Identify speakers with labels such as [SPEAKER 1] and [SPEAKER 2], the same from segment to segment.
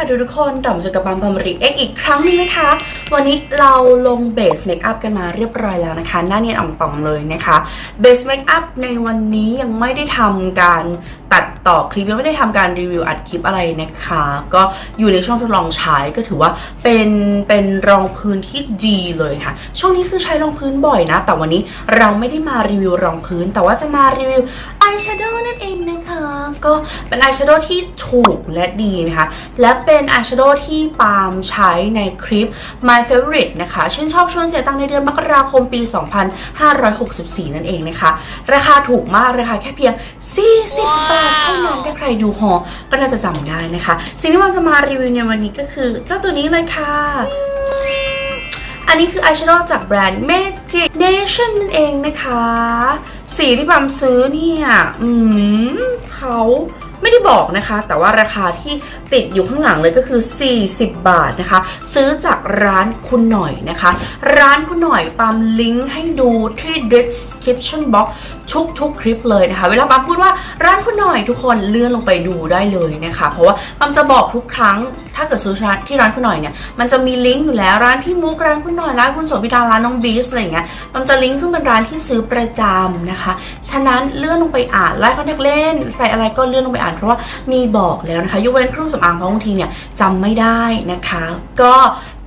[SPEAKER 1] ค่ะทุกคนต่อมจากกับบัมพัมริเอ็กอีกครั้งหนึงนะคะ วันนี้เราลงเบสเมคอัพกันมาเรียบร้อยแล้วนะคะ หน้าเนียนอ่องป่องเลยนะคะเบสเมคอัพในวันนี้ยังไม่ได้ทำการตัดต่อคลิปยังไม่ได้ทำการรีวิวอัดคลิปอะไรนะคะ ก็อยู่ในช่วงทดลองใช้ก็ถือว่าเป็นเป็นรองพื้นที่ดีเลยค่ะ ช่วงนี้คือใช้รองพื้นบ่อยนะ แต่วันนี้เราไม่ได้มารีวิวรองพื้น แต่ว่าจะมารีวิวอายแชโดว์นั่นเองนะคะ ก็เป็นอายแชโดว์ที่ถูกและดีนะคะ และเป็นอายแชโดว์ที่ปาล์มใช้ในคลิป My Favorite นะคะ ชื่นชอบชวนเสียตังค์ในเดือนมกราคมปี 2564 นั่นเองนะคะ ราคาถูกมากราคาแค่เพียง 40 บาทเท่านั้นถ้าใครดูฮอก็น่าจะจำได้นะคะ สิ่งที่มันจะมารีวิวในวันนี้ก็คือเจ้าตัวนี้เลยค่ะ อันนี้คืออายแชโดว์จากแบรนด์เมจิเนชั่นนั่นเองนะคะ สีที่ปามซื้อเนี่ยอืมเขาไม่ได้บอกนะคะ แต่ว่าราคาที่ติดอยู่ข้างหลังเลยก็คือ 40 บาทนะคะ ซื้อจากร้านคุณหน่อยนะคะ ร้านคุณหน่อยปามลิงก์ให้ดูที่ description box ทุกๆ คลิปเลยนะคะ เวลาปามพูดว่าร้านคุณหน่อยทุกคนเลื่อนลงไปดูได้เลยนะคะ เพราะว่าปามจะบอกทุกครั้ง ถ้าเกิดซื้อที่ร้านคุณหน่อยเนี่ยมันจะมีลิงก์อยู่แล้วร้านพี่มุกร้านคุณหน่อยร้านคุณโสภิดาร้านน้องบีสอะไรอย่างเงี้ยมันจะลิงก์ซึ่งเป็นร้านที่ซื้อประจำนะคะ ฉะนั้นเลื่อนลงไปอ่านไลฟ์คอนแทคเล่นใส่อะไรก็เลื่อนลงไปอ่านเพราะว่ามีบอกแล้วนะคะยกเว้นเครื่องสำอางเพราะบางทีเนี่ยจำไม่ได้นะคะ ก็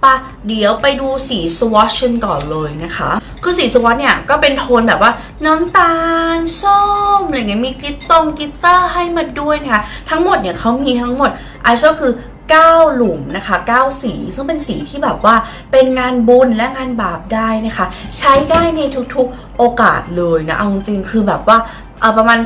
[SPEAKER 1] ปะเดี๋ยวไปดูสีสวอชกันก่อนเลยนะคะ คือสีสวอตเนี่ยก็เป็นโทนแบบว่าน้ำตาลส้มอะไรเงี้ยมีกิตตงกิตเตอร์ให้มาด้วยนะคะทั้งหมดเนี่ยเขามีทั้งหมดไอชคือ 9 หลุมนะคะ 9 สี ซึ่งเป็นสีที่แบบว่าเป็นงานบุญและงานบาปได้นะคะ ใช้ได้ในทุกๆโอกาสเลยนะ เอาจริงๆคือแบบว่าเออประมาณ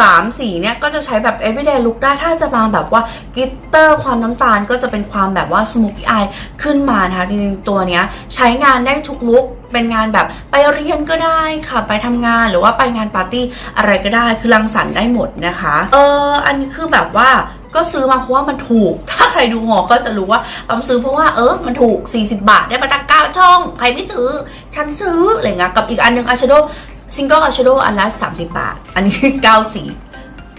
[SPEAKER 1] 3 สีเนี่ยก็จะใช้แบบ everyday look ได้ถ้าจะมาแบบว่ากลิตเตอร์ความน้ำตาลก็จะเป็นความแบบว่า smoky eye ขึ้นมานะคะจริงๆตัวเนี้ยใช้งานได้ทุกลุกเป็นงานแบบไปเรียนก็ได้ค่ะ ไปทำงานหรือว่าไปงานปาร์ตี้อะไรก็ได้คือรังสรรค์ได้หมดนะคะ เอออันนี้คือแบบว่าก็ซื้อมาเพราะว่ามันถูก ถ้าใครดูหอก็จะรู้ว่าปั๊มซื้อเพราะว่าเออมันถูก 40 บาทได้มาตั้ง9ช่อง ใครไม่ซื้อ ฉันซื้ออะไรเงี้ยกับอีกอันหนึงอ y ชโด ซิงเกิลอ y ชโดอันละ30 บาท อันนี้9สี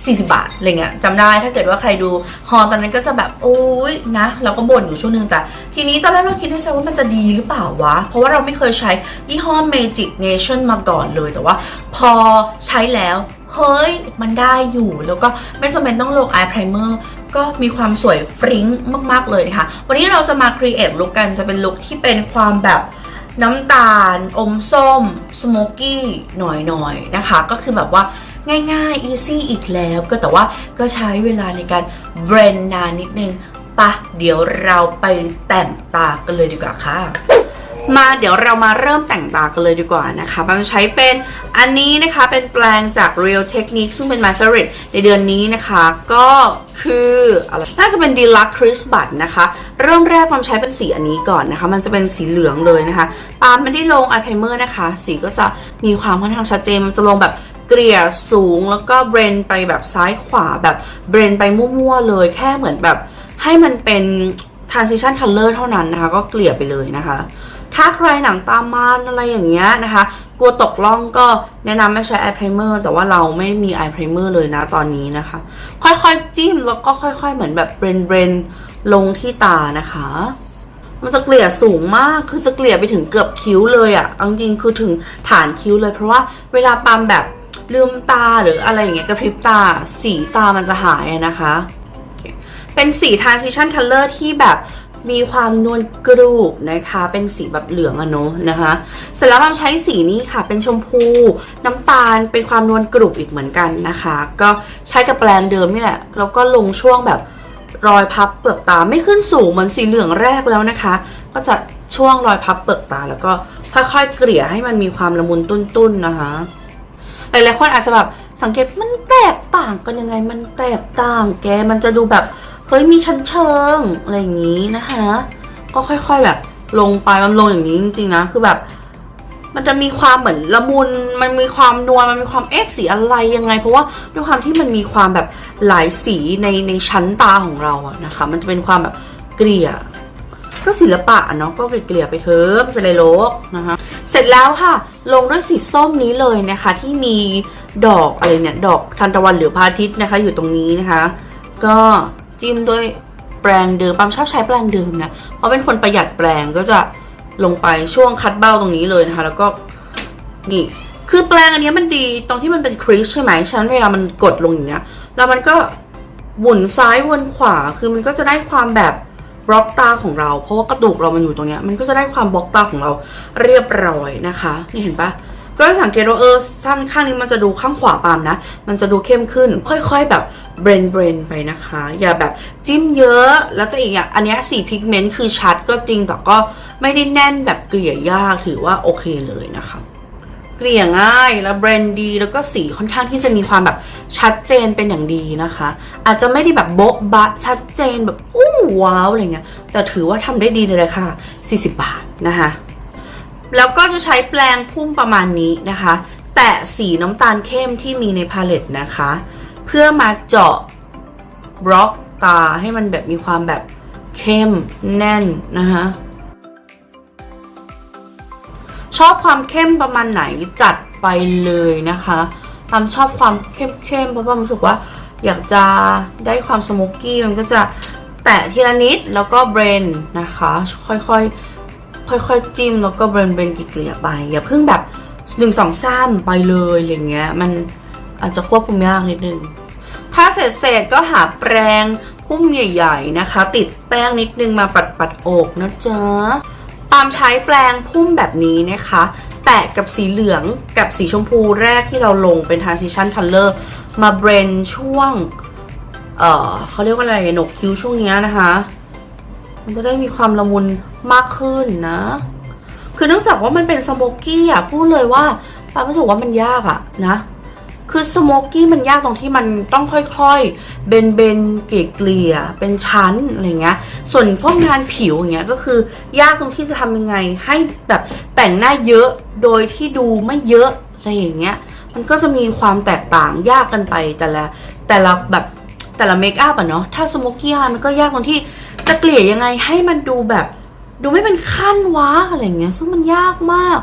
[SPEAKER 1] 40 บาทอะไรเงี้ยจำได้ถ้าเกิดว่าใครดูฮอตอนนั้นก็จะแบบโอ้ยนะ เราก็บ่นอยู่ช่วงนึงแต่ ทีนี้ตอนแรกเราคิดในใจว่ามันจะดีหรือเปล่าวะ เพราะว่าเราไม่เคยใช้ยี่ห้อ Magic Nation มาก่อนเลยแต่ว่า พอใช้แล้ว เฮ้ย มันได้อยู่แล้วก็ไม่จำเป็นต้องลง eye primer ก็มีความสวยฟริ้งมาก ๆ เลยนะคะ วันนี้เราจะมา create look กันจะเป็นลุคที่เป็นความแบบ น้ำตาล อมส้ม สโมกี้หน่อยๆ นะคะ ก็คือแบบว่าง่ายๆ easy อีกแล้ว ก็แต่ว่าก็ใช้เวลาในการเบรนนานนิดนึงปะเดี๋ยวเราไปแต่งตากันเลยดีกว่าค่ะ มาเดี๋ยวเรามาเริ่มแต่งตากันเลยดีกว่านะคะบางใช้เป็นอันนี้นะคะเป็นแปลงจาก Real Technique ซึ่งเป็น my favorite ในเดือนนี้นะคะ ก็คืออะไรน่าจะเป็น Deluxe Crisp Butt นะคะ เริ่มแรกความใช้เป็นสีอันนี้ก่อนนะคะ มันจะเป็นสีเหลืองเลยนะคะ ปาล์มไม่ได้ลง eye primer นะคะ สีก็จะมีความค่อนข้างชัดเจน มันจะลงแบบเกลี่ยสูงแล้วก็เบรนไปแบบซ้ายขวาแบบเบรนไปมั่วๆเลย แค่เหมือนแบบให้มันเป็น transition color เท่านั้นนะคะ ก็เกลี่ยไปเลยนะคะ ถ้าใครหนังตามมันอะไรอย่างเงี้ยนะคะ กลัวตกล่องก็แนะนำให้ใช้ eye primer แต่ว่าเราไม่มี eye primer เลยนะตอนนี้นะคะ ค่อยๆจิ้มแล้วก็ค่อย ๆ เหมือนแบบเบรนเบรนลงที่ตานะคะ มันจะเกลี่ยสูงมากคือจะเกลี่ยไปถึงเกือบคิ้วเลยอะ่ะเอาจริงคือถึงฐานคิ้วเลย เพราะว่าเวลาปามแบบลืมตาหรืออะไรอย่างเงี้ยกระพริบตาสีตามันจะหายนะคะ เป็นสี transition color ที่แบบ มีความนวลกรูบนะคะ เป็นสีแบบเหลืองอะเนอะนะคะเสร็จแล้วเราใช้สีนี้ค่ะ เป็นชมพู น้ำตาลเป็นความนวลกรุบอีกเหมือนกันนะคะ ก็ใช้กับแปรงเดิมนี่แหละแล้วก็ลงช่วงแบบรอยพับเปลือกตาไม่ขึ้นสูงเหมือนสีเหลืองแรกแล้วนะคะ ก็จะช่วงรอยพับเปลือกตาแล้วก็ค่อยๆเกลี่ยให้มันมีความละมุนตุ้นๆนะคะ หลายๆคนอาจจะแบบสังเกตมันแตกต่างกันยังไงมันแตกต่างแกมันจะดูแบบ ฮ้ยมีชั้นเชิงอะไรอย่างนี้นะคะ ก็ค่อยๆแบบลงไปมันลงอย่างนี้จริงๆนะคือแบบ มันจะมีความเหมือนละมุนมันมีความนวลมันมีความเอ๊ะสีอะไรยังไง เพราะว่าด้วยความที่มันมีความแบบหลายสีในในชั้นตาของเราอะนะคะ มันจะเป็นความแบบเกลี่ยก็ศิลปะเนาะก็เกลี่ยไปเถอะไม่เป็นไรโลกนะคะเสร็จแล้วค่ะ ลงด้วยสีส้มนี้เลยนะคะ ที่มีดอกอะไรเนี่ย ดอกทานตะวันหรือพระอาทิตย์นะคะ อยู่ตรงนี้นะคะ ก็ จิ้มด้วยแปรงเดิมปั๊มชอบใช้แปรงเดิมนะ เพราะเป็นคนประหยัดแปรงก็จะลงไปช่วงคัดเบ้าตรงนี้เลยนะคะ แล้วก็นี่คือแปรงอันนี้มันดีตรงที่มันเป็นครีสใช่ไหมฉันเวลามันกดลงอย่างเงี้ยแล้วมันก็หมุนซ้ายวนขวาคือมันก็จะได้ความแบบบล็อกตาของเรา เพราะว่ากระดูกเรามันอยู่ตรงเนี้ยมันก็จะได้ความบล็อกตาของเราเรียบร้อยนะคะ นี่เห็นปะ ก็สังเกตว่าเออข้างข้างนี้มันจะดูข้างขวาปามนะ มันจะดูเข้มขึ้น ค่อยๆ แบบเบรนเบรนไปนะคะ อย่าแบบจิ้มเยอะแล้วก็อีกอย่างอันนี้สีพิกเมนต์คือชัดก็จริงแต่ก็ไม่ได้แน่นแบบเกลี่ยยากถือว่าโอเคเลยนะคะเกลี่ยง่ายแล้วเบรนดีแล้วก็สีค่อนข้างที่จะมีความแบบชัดเจนเป็นอย่างดีนะคะ อาจจะไม่ได้แบบโบ๊ะบะชัดเจนแบบอู้ว้าวอะไรเงี้ยแต่ถือว่าทำได้ดีเลยค่ะ 40 บาทนะคะ แล้วก็จะใช้แปรงพุ่มประมาณนี้นะคะ แตะสีน้ำตาลเข้มที่มีในพาเลตนะคะ เพื่อมาเจาะบล็อกตาให้มันแบบมีความแบบเข้มแน่นนะคะชอบความเข้มประมาณไหนจัดไปเลยนะคะความชอบความเข้มๆเพราะว่ารู้สึกว่าอยากจะได้ความสโมกกี้มันก็จะแตะทีละนิดแล้วก็เบรนนะคะ ค่อยๆ ค่อยๆจิ้มแล้วก็เบรนเบรนเกลี่ยไป อย่าเพิ่งแบบหนึ่งสองสามไปเลยอย่างเงี้ย มันอาจจะควบคุมยากนิดนึง ถ้าเสร็จเสร็จก็หาแปรงพุ่มใหญ่ๆนะคะ ติดแป้งนิดนึงมาปัดปัดๆอกนะจ๊ะตามใช้แปรงพุ่มแบบนี้นะคะ แตะกับสีเหลืองกับสีชมพูแรกที่เราลงเป็น transition color มาเบรนช่วง เออเขาเรียกว่าอะไรหนกคิ้วช่วงนี้นะคะ มันจะได้มีความละมุน มากขึ้นนะ คือเนื่องจากว่ามันเป็นสโมกกี้อะพูดเลยว่าปารู้สึกว่ามันยากอะนะ คือสโมกกี้มันยากตรงที่มันต้องค่อยๆ เบนเบนๆเกลี่ยเป็นชั้นอะไรเงี้ย ส่วนพวกงานผิวอย่างเงี้ยก็คือยากตรงที่จะทำยังไงให้แบบแต่งหน้าเยอะโดยที่ดูไม่เยอะอะไรอย่างเงี้ย มันก็จะมีความแตกต่างยากกันไปแต่ละแต่ละแบบแต่ละเมคอัพอะเนาะ ถ้าสโมกกี้มันก็ยากตรงที่จะเกลี่ยยังไงให้มันดูแบบ ดูไม่เป็นขั้นวะอะไรเงี้ย ซึ่งมันยากมาก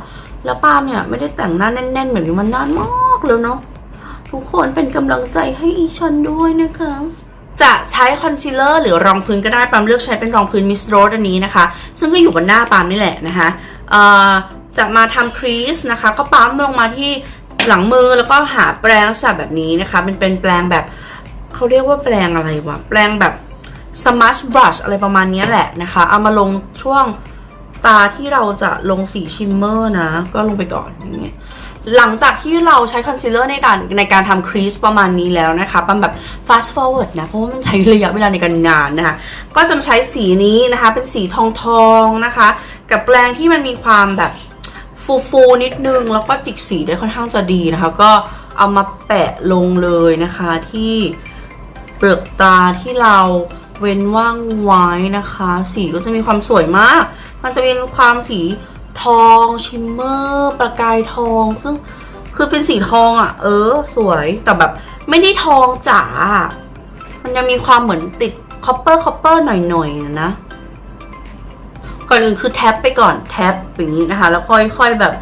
[SPEAKER 1] แล้วปาล์มเนี่ยไม่ได้แต่งหน้าแน่นๆแบบนี้มันนานมากแล้วเนาะทุกคนเป็นกำลังใจให้อีชันด้วยนะคะจะใช้คอนซีลเลอร์หรือรองพื้นก็ได้ปาล์มเลือกใช้เป็นรองพื้นมิสโรสอันนี้นะคะ ซึ่งก็อยู่บนหน้าปาล์มนี่แหละนะคะจะมาทำครีสนะคะ ก็ปั๊มลงมาที่หลังมือแล้วก็หาแปรงลักษณะแบบนี้นะคะเป็นเป็นแปรงแบบเขาเรียกว่าแปรงอะไรวะแปรงแบบ สมัชบรัชอะไรประมาณนี้แหละนะคะ เอามาลงช่วงตาที่เราจะลงสีชิมเมอร์นะ ก็ลงไปก่อนอย่างเงี้ยหลังจากที่เราใช้คอนซีลเลอร์ในการในการทำครีสประมาณนี้แล้วนะคะปั๊มแบบ fast forward นะ เพราะว่ามันใช้ระยะเวลาในการงานนะคะ ก็จะมาใช้สีนี้นะคะ เป็นสีทองทองนะคะ กับแปรงที่มันมีความแบบฟูฟูนิดนึง แล้วก็จิกสีได้ค่อนข้างจะดีนะคะ ก็เอามาแปะลงเลยนะคะที่เปลือกตาที่เรา เว้นว่างไว้นะคะ สีก็จะมีความสวยมาก มันจะเป็นความสีทองชิมเมอร์ประกายทอง ซึ่งคือเป็นสีทองอะ่ะ เออ สวยแต่แบบไม่ได้ทองจ๋าอะมันยังมีความเหมือนติดคอปเปอร์คอปเปอร์หน่อยๆนะก่อนอื่นคือแท็บไปก่อนแท็บอย่างนี้นะคะ แล้วค่อยๆแบบ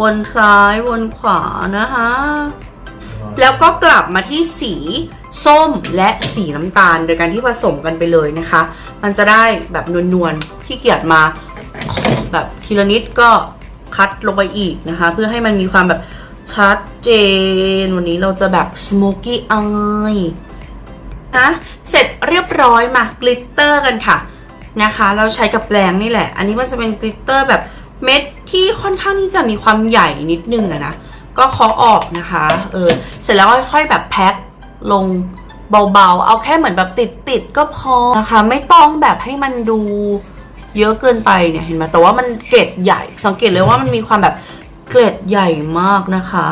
[SPEAKER 1] วนซ้ายวนขวานะคะ แล้วก็กลับมาที่สี ส้มและสีน้ำตาล โดยการที่ผสมกันไปเลยนะคะ มันจะได้แบบนวลๆที่เกียดมาแบบทีละนิดก็คัดลงไปอีกนะคะ เพื่อให้มันมีความแบบชัดเจน วันนี้เราจะแบบ smoky eye นะเสร็จเรียบร้อยมากลิตเตอร์กันค่ะนะคะ เราใช้กับแปรงนี่แหละ อันนี้มันจะเป็นกลิตเตอร์แบบเม็ดที่ค่อนข้างที่จะมีความใหญ่นิดนึงอะนะก็เคาะออกนะคะ เออ เสร็จแล้วค่อยๆแบบแพ็ค ลงเบาๆ เอาแค่เหมือนแบบติดๆก็พอนะคะ ไม่ต้องแบบให้มันดูเยอะเกินไปเนี่ยเห็นไหมแต่ว่ามันเกล็ดใหญ่ สังเกตเลยว่ามันมีความแบบเกล็ดใหญ่มากนะคะ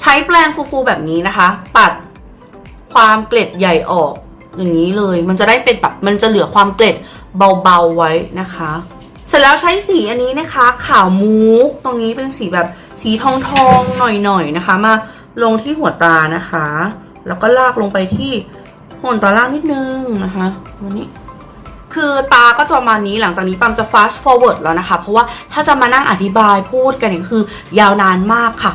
[SPEAKER 1] ใช้แปรงฟูๆแบบนี้นะคะ ปัดความเกล็ดใหญ่ออกอย่างนี้เลย มันจะได้เป็นแบบมันจะเหลือความเกล็ดเบาๆไว้นะคะ เสร็จแล้วใช้สีอันนี้นะคะ ขาวมูกตรงนี้เป็นสีแบบสีทองทองๆหน่อยๆนะคะ มา ลงที่หัวตานะคะ แล้วก็ลากลงไปที่หัวตาล่างนิดนึงนะคะวันนี้คือตาก็จะประมาณนี้หลังจากนี้ปั๊มจะ fast forward แล้วนะคะ เพราะว่าถ้าจะมานั่งอธิบายพูดกันเนี่ยคือ ยาวนานมากค่ะ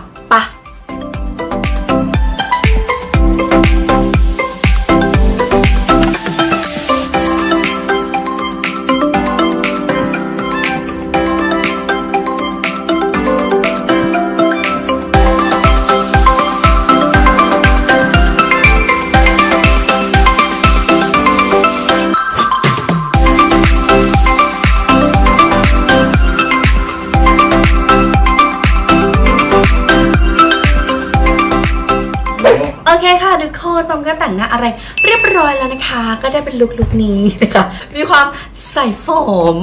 [SPEAKER 1] เคค่ะทุกคนปอมก็แต่งหน้าอะไร เรียบร้อยแล้วนะคะ ก็ได้เป็นลุคลุคนี้นะคะ มีความใส่ฝอ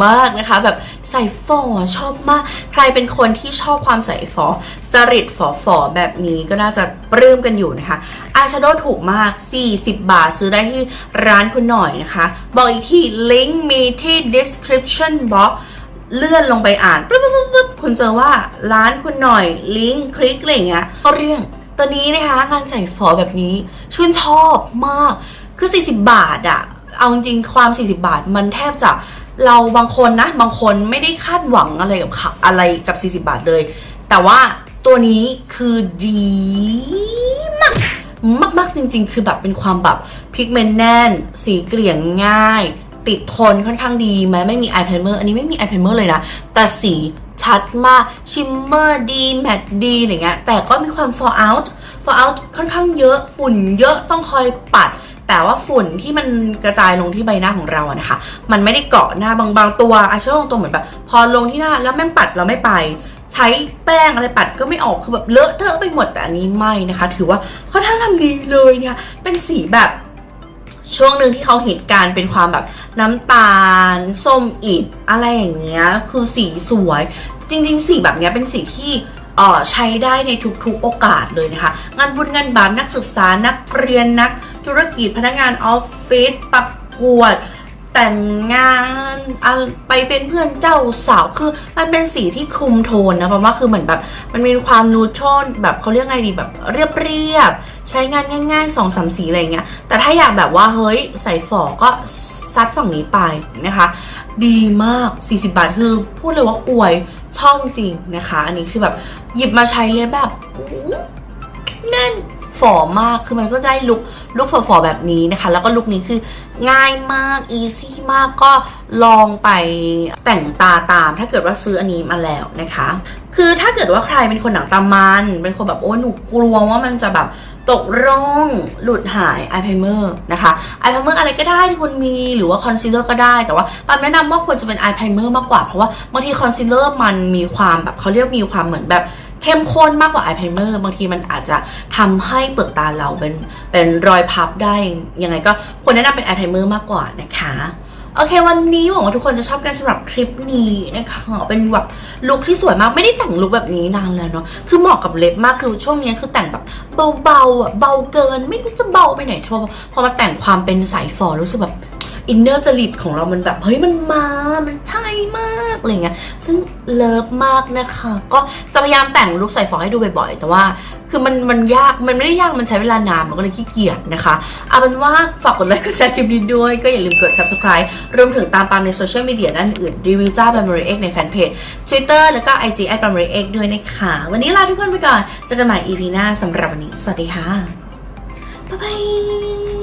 [SPEAKER 1] มากนะคะ แบบใส่ฝอชอบมาก ใครเป็นคนที่ชอบความใส่ฝอจริตฝอฝอแบบนี้ก็น่าจะปลื้มกันอยู่นะคะอาชโดถูกมาก 40 บาทซื้อได้ที่ร้านคุณหน่อยนะคะ บอกอีกทีลิงก์มีที่ description box เลื่อนลงไปอ่านปุ๊บปุ๊บปุ๊บคุณเจอว่าร้านคุณหน่อยลิงก์คลิกอะไรเงี้ยก็เรื่อง ตัวนี้นะคะงานใส่ฝอแบบนี้ชื่นชอบมาก คือ 40 บาทอะเอาจริงความ 40 บาทมันแทบจะเราบางคนนะ บางคนไม่ได้คาดหวังอะไรกับอะไรกับ 40 บาทเลย แต่ว่าตัวนี้คือดีมากมากมากๆจริง ๆ คือแบบเป็นความแบบพิกเมนต์แน่น สีเกลี่ยงง่าย ติดทนค่อนข้างดีแม้ไม่มี eye primer อันนี้ไม่มี eye primer เลยนะ แต่สี ชัดมากชิมเมอร์ดี แมตต์ดีอะไรเงี้ยแต่ก็มีความ fall out fall out ค่อนข้างเยอะฝุ่นเยอะต้องคอยปัด แต่ว่าฝุ่นที่มันกระจายลงที่ใบหน้าของเราอะนะคะ มันไม่ได้เกาะหน้าบางบางตัวอาเช่ลงตัวเหมือนแบบพอลงที่หน้าแล้วแม่งปัดเราไม่ไปใช้แป้งอะไรปัดก็ไม่ออกคือแบบเลอะเทอะไปหมดแต่อันนี้ไม่นะคะ ถือว่าค่อนข้างทำดีเลยเนี่ยเป็นสีแบบ ช่วงหนึ่งที่เขาฮิตการเป็นความแบบน้ำตาล ส้มอิดอะไรอย่างเงี้ยคือสีสวย จริง ๆ สีแบบเนี้ยเป็นสีที่เออใช้ได้ในทุกๆโอกาสเลยนะคะ งานบุญงานบาปนักศึกษานักเรียนนัก ธุรกิจพนักงานออฟฟิศประกวด แต่งงานไปเป็นเพื่อนเจ้าสาวคือมันเป็นสีที่คลุมโทนนะเพราะว่าคือเหมือนแบบ มันมีความนูทรัลแบบเขาเรียกไงดีแบบเรียบๆใช้งานง่ายๆสองสามสีอะไรเงี้ยแต่ถ้าอยากแบบว่าเฮ้ยใส่ฝอก็ซัดฝั่งนี้ไปนะคะ ดีมาก 40 บาทคือพูดเลยว่าอวยชอบจริงนะคะ อันนี้คือแบบหยิบมาใช้เลยแบบอู้แน่น ฝ่อมาก คือมันก็ได้ลุกลุกฝ่อๆแบบนี้นะคะ แล้วก็ลุกนี้คือง่ายมากอีซี่มากก็ลองไปแต่งตาตาม ถ้าเกิดว่าซื้ออันนี้มาแล้วนะคะ คือถ้าเกิดว่าใครเป็นคนหนังตามัน เป็นคนแบบโอ้หนูกลัวว่ามันจะแบบ ตกร่องหลุดหายอายเมอร์นะคะอายเมอร์อะไรก็ได้ที่คุณมีหรือว่าคอนซีลเลอร์ก็ได้แต่ว่าปามแนะนำว่าควรจะเป็นอายเมอร์มากกว่า เพราะว่าบางทีคอนซีลเลอร์มันมีความแบบเขาเรียกมีความเหมือนแบบเข้มข้นมากกว่าอายเมอร์บางทีมันอาจจะทำให้เปลือกตาเราเป็นเป็นรอยพับได้ยังไงก็ควรแนะนำเป็นอายเมอร์มากกว่านะคะ โอเควันนี้หวังว่าทุกคนจะชอบกันสำหรับคลิปนี้นะคะเป็นแบบลุคที่สวยมากไม่ได้แต่งลุคแบบนี้นานแล้วเนาะคือเหมาะกับเล็บมากคือช่วงนี้คือแต่งแบบเบาๆอะเบาเกิน ไม่รู้จะเบาไปไหนพอพอมาแต่งความเป็นสายฟอรู้สึกแบบอินเนอร์จริตของเรามันแบบเฮ้ยมันมา มันใช่มา อะไรเงี้ยซึ่งเลิฟมากนะคะ ก็จะพยายามแต่งลุคใส่ฟอให้ดูบ่อยๆ แต่ว่าคือมันมันยากมันไม่ได้ยากมันใช้เวลานานมันก็เลยขี้เกียจนะคะเอาเป็นว่าฝากกดไลค์กดแชร์คลิปนี้ด้วย ก็อย่าลืมกด subscribe รวมถึงตามปามในโซเชียลมีเดียด้านอื่นรีวิวจ้า b บ m a r y X ในแฟนเพจ Twitter แล้วก็ IG b a m a r y X ด้วยนะคะวันนี้ลาทุกคนไปก่อนเจอกันใหม่ EP หน้าสำหรับวันนี้สวัสดีค่ะบ๊ายบาย